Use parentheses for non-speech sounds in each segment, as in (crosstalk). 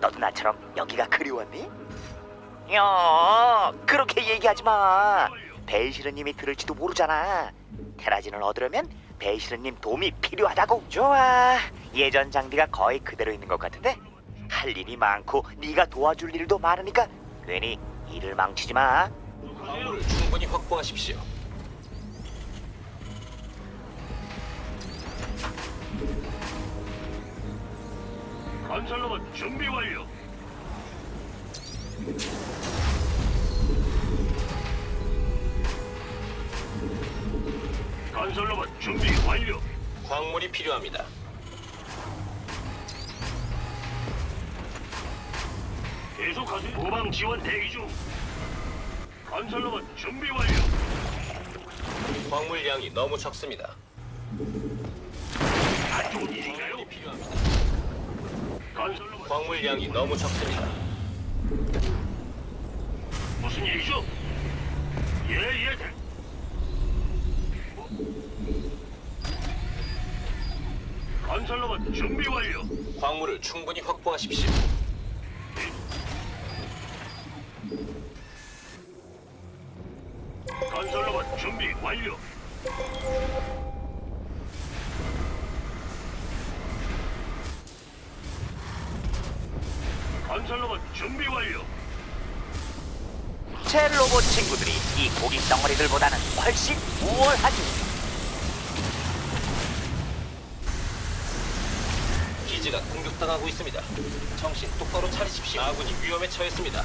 너도 나처럼 여기가 그리웠니? 야, 그렇게 얘기하지 마. 베이시르님이 들을지도 모르잖아. 테라진을 얻으려면 베이시르님 도움이 필요하다고. 좋아. 예전 장비가 거의 그대로 있는 것 같은데 할 일이 많고 네가 도와줄 일도 많으니까 괜히 일을 망치지 마. 광물을 충분히 확보하십시오. 건설로봇 준비 완료. 건설로봇 준비 완료. 광물이 필요합니다. 계속하세요. 후방 지원 대기 중. 건설로봇 준비 완료. 광물량이 너무 적습니다. 안 좋은 일인가요? 광물이 필요합니다. 건설로봇 광물량이 너무 적습니다. 무슨 일이죠? 예예. 대- 건설로봇 준비 완료. 광물을 충분히 확보하십시오. 건설로봇 준비 완료. 준비 완료. 제 로봇 친구들이 이 고기 덩어리들보다는 훨씬 우월하지. 기지가 공격당하고 있습니다. 정신 똑바로 차리십시오. 아군이 위험에 처했습니다.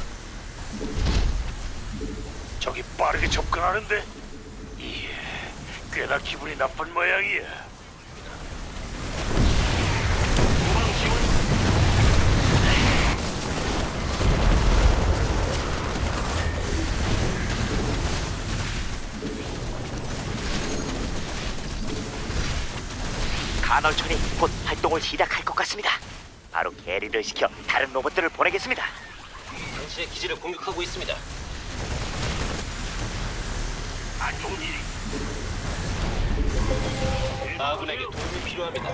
저기 빠르게 접근하는데. 예, 꽤나 기분이 나쁜 모양이야. 간헐천이 곧 활동을 시작할 것 같습니다. 바로 게리를 시켜 다른 로봇들을 보내겠습니다. 당신의 기지를 공격하고 있습니다. 안 좋은 일이. 아군에게 도움이 필요합니다.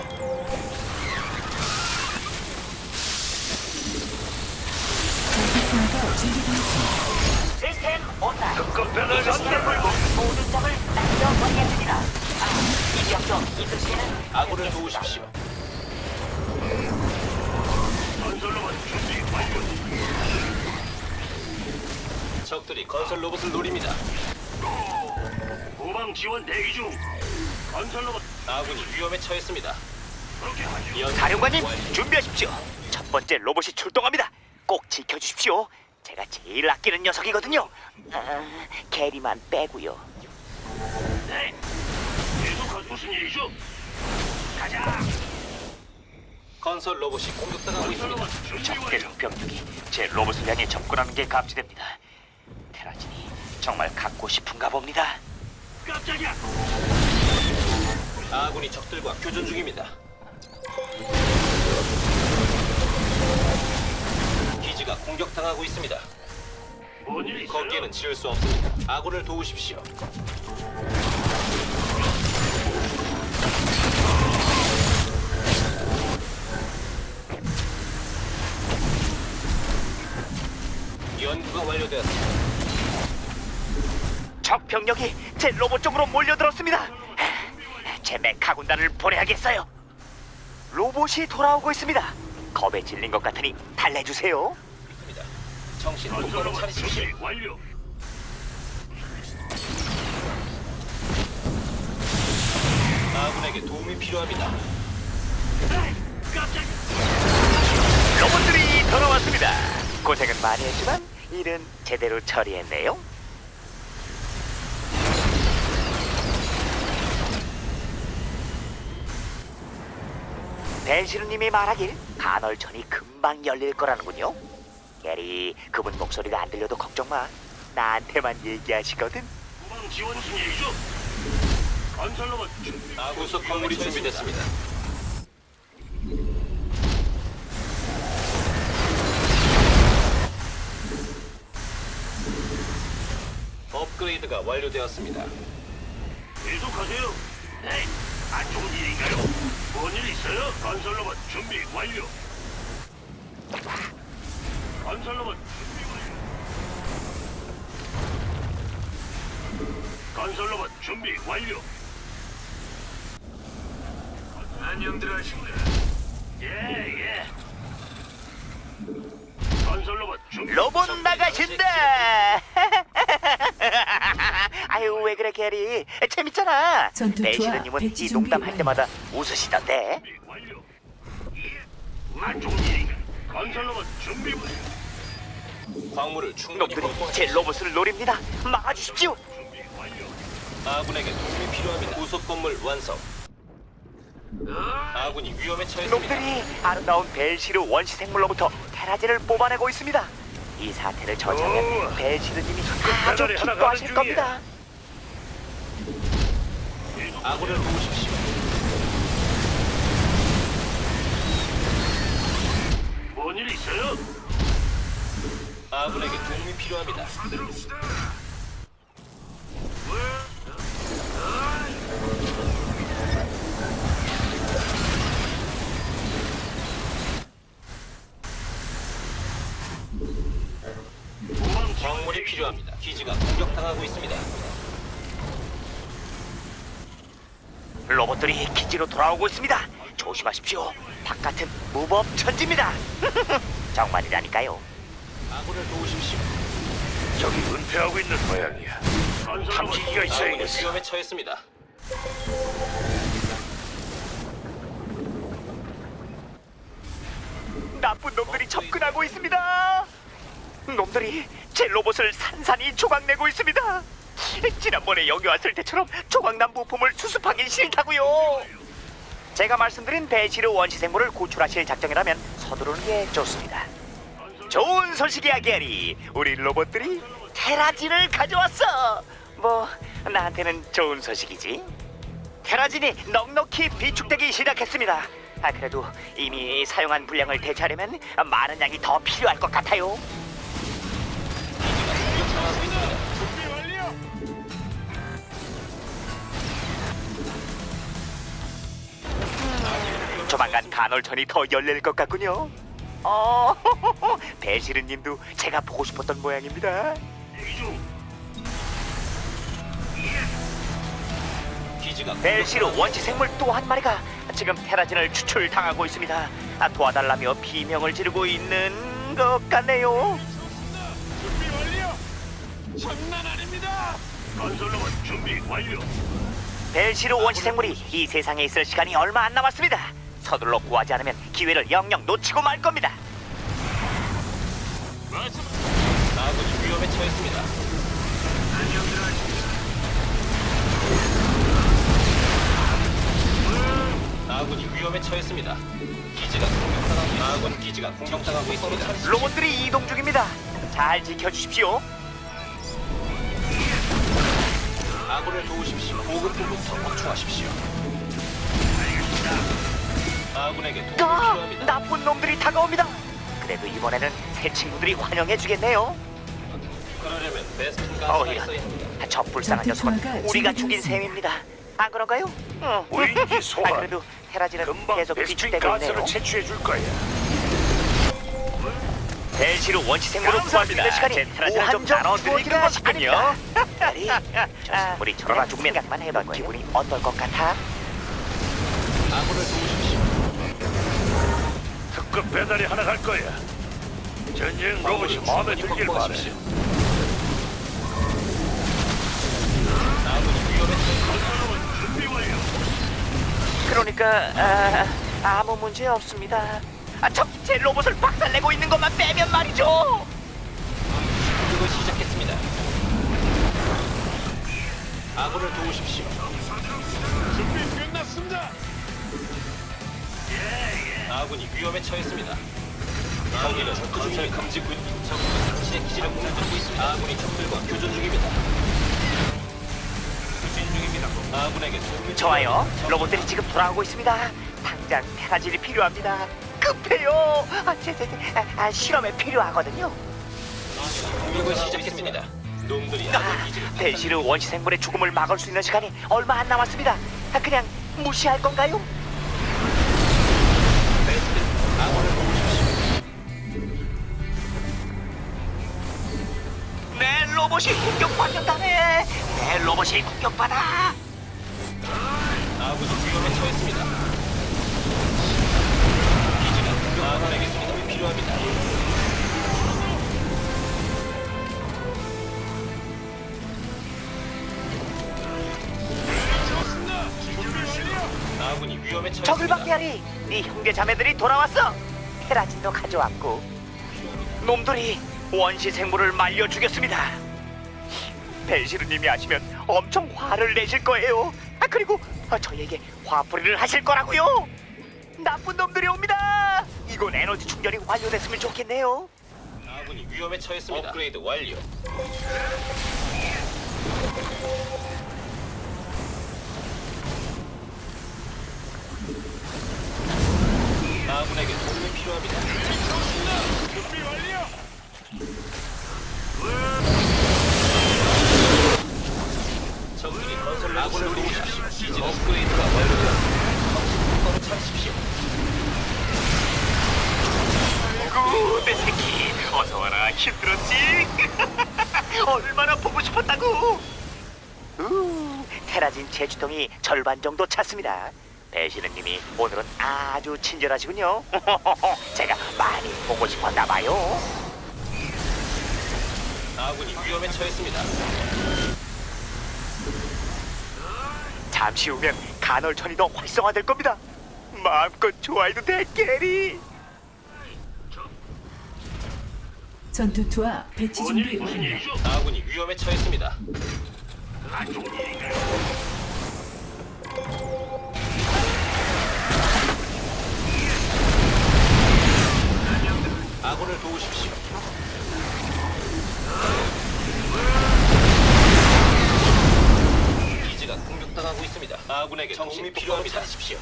시스템 온라인. 급변을 안내불고 아군을 도우십시오. 건설로봇 준비 완료. 적들이 건설 로봇을 노립니다. 후방 지원 대기 중. 건설 로봇 아군이 위험에 처했습니다. 그렇게 하죠. 연- 사령관님 완료. 준비하십시오. 첫 번째 로봇이 출동합니다. 꼭 지켜주십시오. 제가 제일 아끼는 녀석이거든요. 아, 게리만 빼고요. 네. 계속하죠. 무슨 일이죠? 건설 로봇이 공격당하고 있습니다. 적대적. 병력이 제 로봇을 향해 접근하는 게 감지됩니다. 테라진이 정말 갖고 싶은가 봅니다. 깜짝이야. 아군이 적들과 교전 중입니다. 기지가 공격당하고 있습니다. 뭔일 있어요? 거기에는 지을 수 없습니다. 아군을 도우십시오. 연구가 완료되었습니다. 적 병력이 제 로봇 쪽으로 몰려들었습니다. 제 메카 군단을 보내야겠어요. 로봇이 돌아오고 있습니다. 겁에 질린 것 같으니 달래주세요. 있습니다. 정신 똑바로 차리십시오. 준비 완료. 아군에게 도움이 필요합니다. 로봇들이 돌아왔습니다. 고생은 많이 했지만 일은 제대로 처리했네요. 벤시르님이 말하길 간헐천이 금방 열릴 거라는군요. 게리, 그분 목소리가 안 들려도 걱정 마. 나한테만 얘기하시거든. 후방 지원 일이죠? 건설로봇 준비. 구속 건물이 준비됐습니다. 건설가 완료되었습니다. 계속하세요. 네, 안 좋은 일인가요? 뭔 일 있어요? 건설로봇 준비 완료. 건설로봇 준비 완료. 건설로봇 준비 완료. 안녕들 하십니까? 예, 예. 건설로봇 준비. 로봇 나가신다. 왜 그래 게리? 재밌잖아. 전투 배시르님은 배치 이 준비 농담 할 완료. 때마다 웃으시던데. 준비 완료. 예. 안 좋은 일인가? 건설로봇 준비 완료. 광물을 충분히 놈들이. 제 로봇을 노립니다. 막아주십시오. 준비 완료. 아군에게 도움이 필요합니다. 구속 건물 완성. 아군이 위험에 처했습니다. 놈들이 아름다운 벨시르 원시 생물로부터 테라진을 뽑아내고 있습니다. 이 사태를 저지하면 오, 벨시르님이 아주 하나 기뻐하실 중이야. 겁니다. 아군을 도우십시오. 뭔 일 있어요? 아군에게 도움이 필요합니다. 돌아오고 있습니다. 조심하십시오. 바깥은 무법 천지입니다. (laughs) 정말이라니까요. 아군을 도우십시오. 저기 은폐하고 있는 모양이야. 탐지기가 아군이 있어야겠어. 위험에 처했습니다. 나쁜 놈들이 접근하고 있습니다. 놈들이 제 로봇을 산산이 조각내고 있습니다. 지난번에 여기 왔을 때처럼 조각난 부품을 수습하기 싫다고요. 제가 말씀드린 배시르 원시 생물을 구출하실 작정이라면 서두르는 게 좋습니다. 좋은 소식이야, 게리. 우리 로봇들이 테라진을 가져왔어. 뭐 나한테는 좋은 소식이지. 테라진이 넉넉히 비축되기 시작했습니다. 아 그래도 이미 사용한 분량을 대체하려면 많은 양이 더 필요할 것 같아요. 조만간 간헐천이 더 열릴 것 같군요. 어, (laughs) 배시르님도 제가 보고 싶었던 모양입니다. 벨시르 공격당하고 원시 생물 또 한 마리가 지금 테라진을 추출당하고 있습니다. 아, 도와달라며 비명을 지르고 있는 것 같네요. 준비 완료. 장난 아닙니다. 건설로봇 준비 완료. 벨시르 원시 생물이 이 세상에 있을 시간이 얼마 안 남았습니다. 서둘러 구하지 않으면 기회를 영영 놓치고 말 겁니다. 아군이 위험에 처했습니다. 아군이 위험에 처했습니다. 기지가 공격당하고 아군 기지가 공격당하고 있습니다. 로봇들이 이동 중입니다. 잘 지켜주십시오. 아군을 도우십시오. 보급부부터 확충하십시오. 아군에게 도움이 아, 필요합니다. 나쁜 놈들이 다가옵니다. 그래도 이번에는 새 친구들이 환영해주겠네요. 그러려면 베스킨 어, 가스가 이런. 있어야 합니다. 저 불쌍한 녀석은 우리가 죽인. 셈입니다. 안 그런가요? 응. 우인기 소환. 아, 그래도 금방 계속 비축되고 있네요. 가스를 채취해 줄 거야. 벨시르 원시 생물을 시간이 제 테라진을 좀 나눠드리는 것이군요. (laughs) 저 생물이 저러다 죽으면 생각만 해본 기분이 어떨 것 같아? 아군을 도우십시오. 특급 배달이 하나 갈 거야. 전쟁 로봇이 마음에 들길 바래. 그러니까 아, 아무 문제 없습니다. 아, 저제 로봇을 박살내고 있는 것만 빼면 말이죠. 공격을 시작했습니다. 아군을 도우십시오. 준비 끝났습니다. 아군이 위험에 처했습니다. 저기는 건설 금지군 적은 당신의 기지를 공격하고 있습니다. 아군이 적들과 교전 중입니다. 추진 중입니다. 아군에게 좋아요. 로봇들이 지금 돌아오고 있습니다. 당장 테라질이 필요합니다. 급해요. 아, 제, 제, 제, 아, 아, 실험에 필요하거든요. 공격을 시작했습니다. 놈들이 아, 기지를 벨시르 원시 생물의 죽음을 막을 수 있는 시간이 얼마 안 남았습니다. 아, 그냥 무시할 건가요? 로봇이 공격받는다네. 내 로봇이 공격받아. 아군이 위험에 처했습니다. 기지가 공격 아군에게 도움이 필요합니다. 아군이 위험에 처했습니다. 저글박대하리, 네 형제 자매들이 돌아왔어. 테라진도 가져왔고, 놈들이 원시 생물을 말려 죽였습니다. 벨시르님이 아시면 엄청 화를 내실 거예요. 아 그리고 아, 저에게 화풀이를 하실 거라고요. 나쁜 놈들이 옵니다. 이건 에너지 충전이 완료됐으면 좋겠네요. 아군이 위험에 처했습니다. 업그레이드 완료. 아군에게 도움이 필요합니다. 적들이 건설 아군을 도우십시오. 이제 업그레이드가 완료되었습니다. 바로 찾으십시오. 아이고 내 새끼 어서 와라 힘들었지? (laughs) 얼마나 보고 싶었다고 우 테라진 제주통이 절반 정도 찼습니다 배시는님이 오늘은 아주 친절하시군요 (laughs) 제가 많이 보고 싶었나 봐요 아군이 위험에 처했습니다. 잠시 후면 간헐천이 더 활성화될 겁니다 마음껏 좋아해도 돼 게리 전투투와 배치 준비 완료. 아군이 위험에 처했습니다. 아군을 도우십시오. 공격당하고 있습니다. 아군에게 도움이 필요합니다. 하십시오.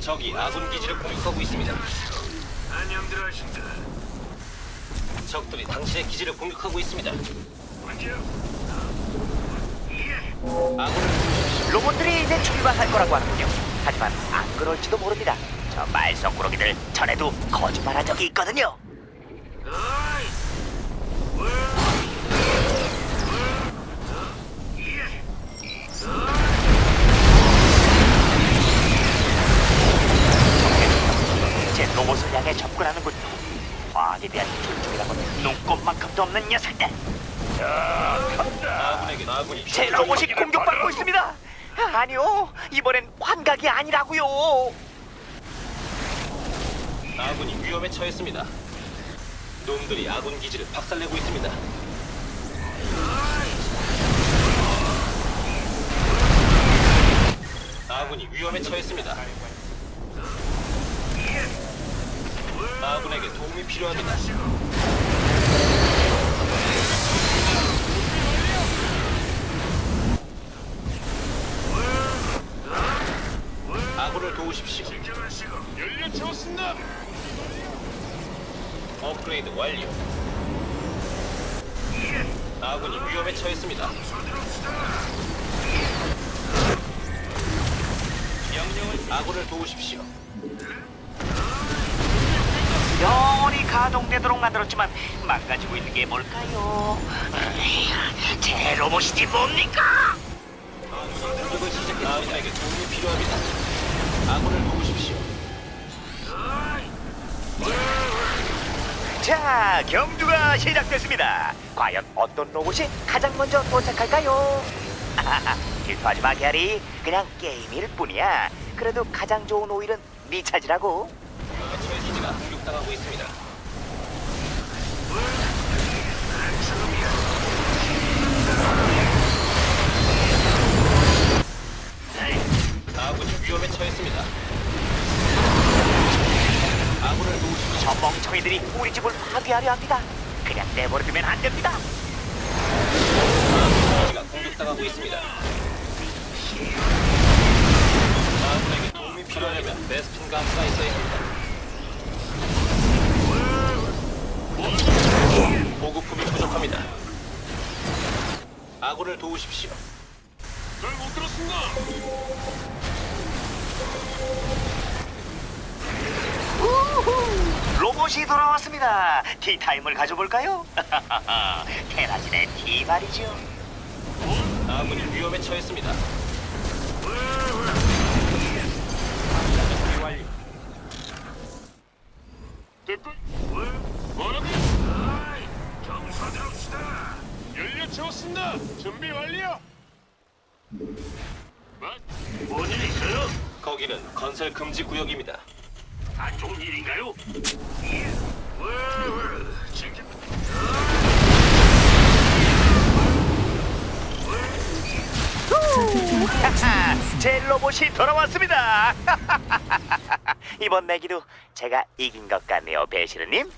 적이 아군 기지를 공격하고 있습니다. 안녕들 하신다. 적들이 당신의 기지를 공격하고 있습니다. 아군을. 로봇들이 이제 출발할 거라고 하는군요 하지만 안 그럴지도 모릅니다 저 말썽꾸러기들 전에도 거짓말한 적이 있거든요 제 로봇을 향해 접근하는군요. 과학에 대한 존중이라고 눈꼽만큼도 제 로봇이 공격받고 있습니다. 아니요, 이번엔 환각이 아니라고요. 아군이 위험에 처했습니다. 놈들이 아군 기지를 박살내고 있습니다. 아군이 위험에 처했습니다. 아군에게 도움이 필요합니다. 아군을 도우십시오. 연료 채웠습니다. 업그레이드 완료. 아군이 위험에 처했습니다. 명령을 아군을 도우십시오. 영원히 가동되도록 만들었지만 망가지고 있는 게 뭘까요? 제 로봇이지 뭡니까? 공격을. 아군에게 도움이 필요합니다. 아군을 도우십시오. 자, 경주가 시작됐습니다. 과연 어떤 로봇이 가장 먼저 도착할까요? (laughs) 질투하지 마, 게리. 그냥 게임일 뿐이야. 그래도 가장 좋은 오일은 네 차지라고. 아군이 위험에 처했습니다. 저 멍청이들이 우리 집을 파괴하려 합니다. 그냥 내버려두면 안 됩니다. 기지가 공격당하고 있습니다. 아군에게 도움이 필요하려면 베스핀 가스가 있어야 합니다. 보급품이 부족합니다. 아군을 도우십시오. 잘못 들었습니다. 우후! 로봇이 돌아왔습니다. 티타임을 가져볼까요? (laughs) 테라진의 티 말이죠. 아군이 위험에 처했습니다. 듣고 뭐? 뭐라고? 정사답시다. 연료 채웠습니다. 준비 완료. 뭐? 뭔일 있어요? 거기는 건설 금지 구역입니다. 안 좋은 일인가요? 예. 왜, 왜, 지금 하하, 제 로봇이 돌아왔습니다. (laughs) 이번 내기도 제가 이긴 것 같네요, 배시르님.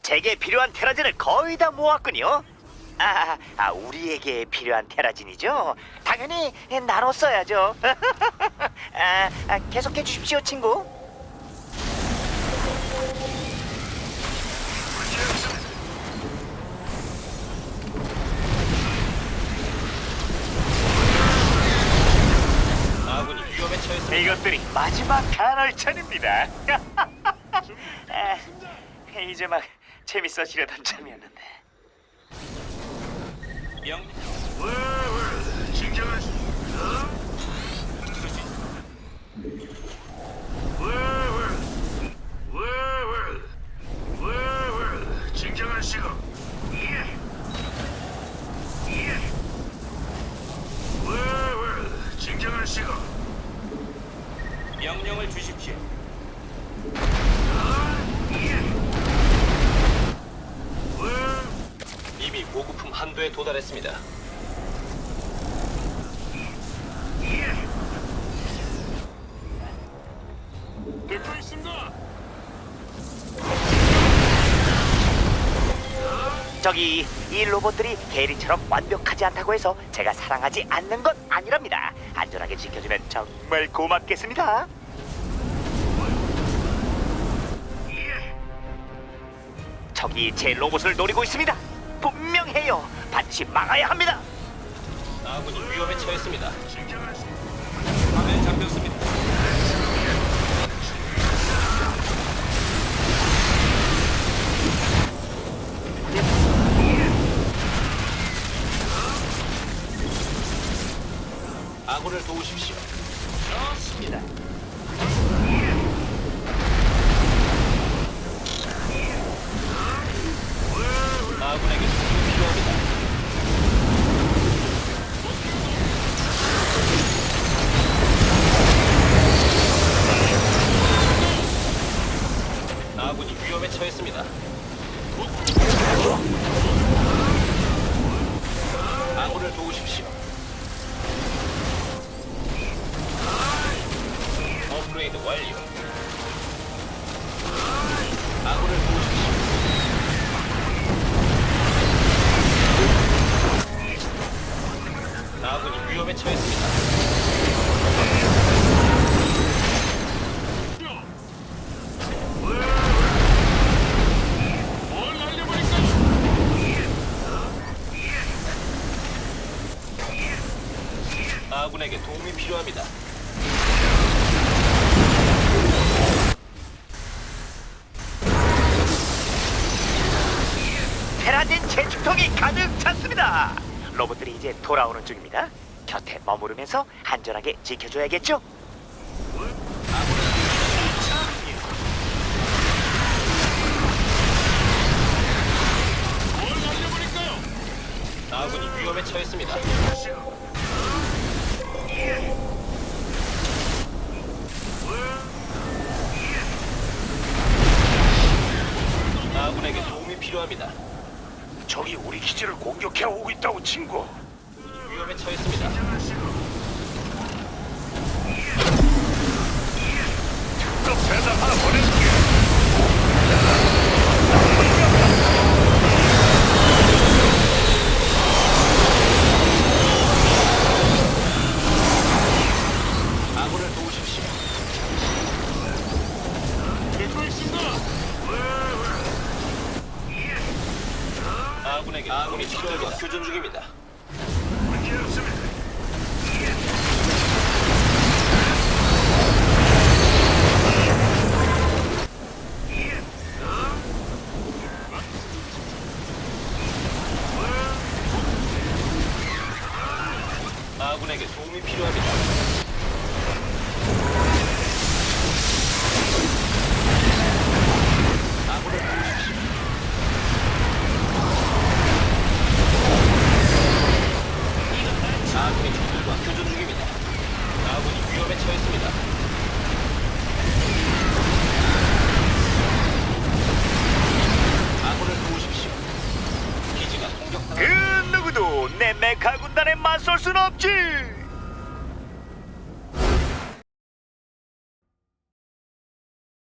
제게 필요한 테라진을 거의 다 모았군요. 아, 아, 우리에게 필요한 테라진이죠. 당연히 나눴어야죠. (laughs) 아, 아, 계속해 주십시오, 친구. 처했습니다. 이것들이 마지막 간헐천입니다. (laughs) 아, 이제 막 재밌어지려던 참이었는데. 명 왜, 왜, 진정하시. 어? 왜, 왜, 왜, 왜, 왜, 왜, 진정하시고. 예. 예. 왜, 왜, 진정하시고. 명령을 주십시오. 왜, 이미 보급품 한도에 도달했습니다. 듣고 있습니다. 저기 이 로봇들이 대리처럼 완벽하지 않다고 해서 제가 사랑하지 않는 건 아니랍니다. 안전하게 지켜주면 정말 고맙겠습니다. 저기 제 로봇을 노리고 있습니다. 분명해요. 반드시 막아야 합니다. 아군이 위험에 처했습니다. 아군을 도우십시오. 완료. 테라진 제축통이 가득 찼습니다. 로봇들이 이제 돌아오는 중입니다. 곁에 머무르면서 안전하게 지켜줘야겠죠? 아군이 위험에 처했습니다. 아군에게 도움이 필요합니다. 적이 우리 기지를 공격해 오고 있다고 친구. 위험에 처했습니다. 아군에게 도움이 필요합니다.